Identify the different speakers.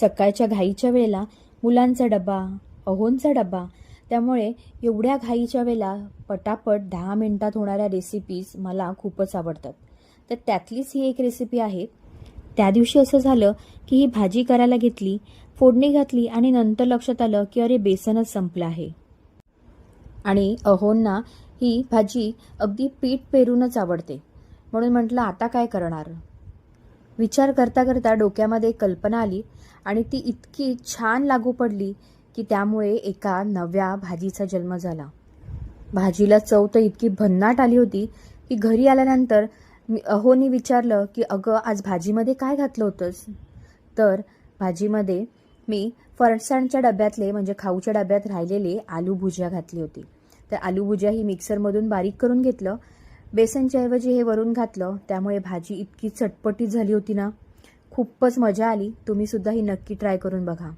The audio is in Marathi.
Speaker 1: सकाळच्या घाईच्या वेळेला मुलांचा डबा अहोंचा डबा. त्यामुळे एवढ्या घाईच्या वेळेला पटापट दहा मिनटात होणाऱ्या रेसिपीज मला खूपच आवडतात. तर त्यातलीच ही एक रेसिपी आहे. त्या दिवशी असं झालं की ही भाजी करायला घेतली फोडणी घातली आणि नंतर लक्षात आलं की अरे बेसनच संपलं आहे. आणि अहोंना ही भाजी अगदी पीठ पेरूनच आवडते. म्हणून म्हटलं आता काय करणार? विचार करता करता डोक्यामध्ये एक कल्पना आली आणि ती इतकी छान लागू पडली की त्यामुळे एका नव्या भाजीचा जन्म झाला. भाजीला चव तर इतकी भन्नाट आली होती की घरी आल्यानंतर मी अहोनी विचारलं की अगं आज भाजीमध्ये काय घातलं होतंस? तर भाजीमध्ये मी फरसाणच्या डब्यातले म्हणजे खाऊच्या डब्यात राहिलेले आलू भुजिया घातली होती. तर आलू भुजिया ही मिक्सरमधून बारीक करून घेतलं बेसनच्या ऐवजी हे वरून घातलं त्यामुळे भाजी इतकी चटपटीत झाली होती ना. खूपच मजा आली. तुम्हीसुद्धा ही नक्की ट्राय करून बघा.